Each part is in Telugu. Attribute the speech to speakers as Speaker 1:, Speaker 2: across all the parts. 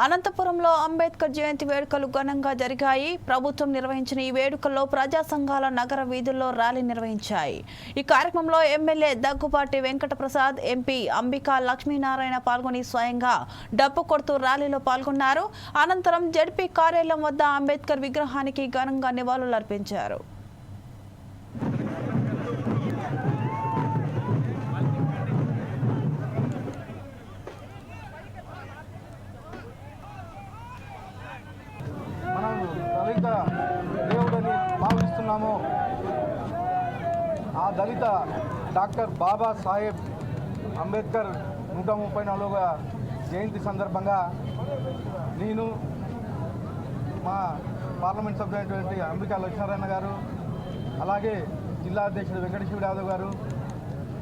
Speaker 1: అనంతపురంలో అంబేద్కర్ జయంతి వేడుకలు ఘనంగా జరిగాయి. ప్రభుత్వం నిర్వహించిన ఈ వేడుకల్లో ప్రజా సంఘాల నగర వీధుల్లో ర్యాలీ నిర్వహించాయి. ఈ కార్యక్రమంలో ఎమ్మెల్యే దగ్గుబాటి వెంకటప్రసాద్ ఎంపీ అంబికా లక్ష్మీనారాయణ పాల్గొని స్వయంగా డప్పు కొడుతూ ర్యాలీలో పాల్గొన్నారు. అనంతరం జడ్పీ కార్యాలయం వద్ద అంబేద్కర్ విగ్రహానికి ఘనంగా నివాళులర్పించారు.
Speaker 2: దళిత దేవుడని భావిస్తున్నాము. ఆ దళిత డాక్టర్ బాబా సాహెబ్ అంబేద్కర్ నూట ముప్పై నాలుగవ జయంతి సందర్భంగా నేను మా పార్లమెంట్ సభ్యులైనటువంటి అంబికా లక్ష్మీనారాయణ గారు అలాగే జిల్లా అధ్యక్షుడు వెంకటేశ్వర యాదవ్ గారు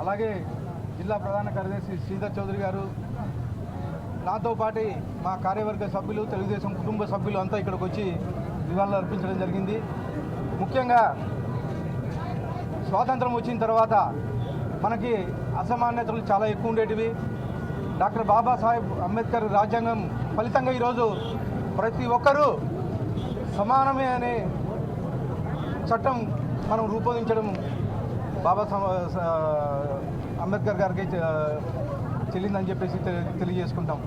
Speaker 2: అలాగే జిల్లా ప్రధాన కార్యదర్శి శ్రీధర్ చౌదరి గారు నాతో పాటు మా కార్యవర్గ సభ్యులు తెలుగుదేశం కుటుంబ సభ్యులు అంతా ఇక్కడికి వచ్చి నివాళులు అర్పించడం జరిగింది. ముఖ్యంగా స్వాతంత్రం వచ్చిన తర్వాత మనకి అసమాన్యతలు చాలా ఎక్కువ ఉండేటివి. డాక్టర్ బాబాసాహెబ్ అంబేద్కర్ రాజ్యాంగం ఫలితంగా ఈరోజు ప్రతి ఒక్కరూ సమానమే అనే చట్టం మనం రూపొందించడం బాబా అంబేద్కర్ గారికి చెల్లిందని చెప్పేసి తెలియజేసుకుంటాం.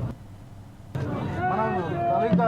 Speaker 2: మనం దళిత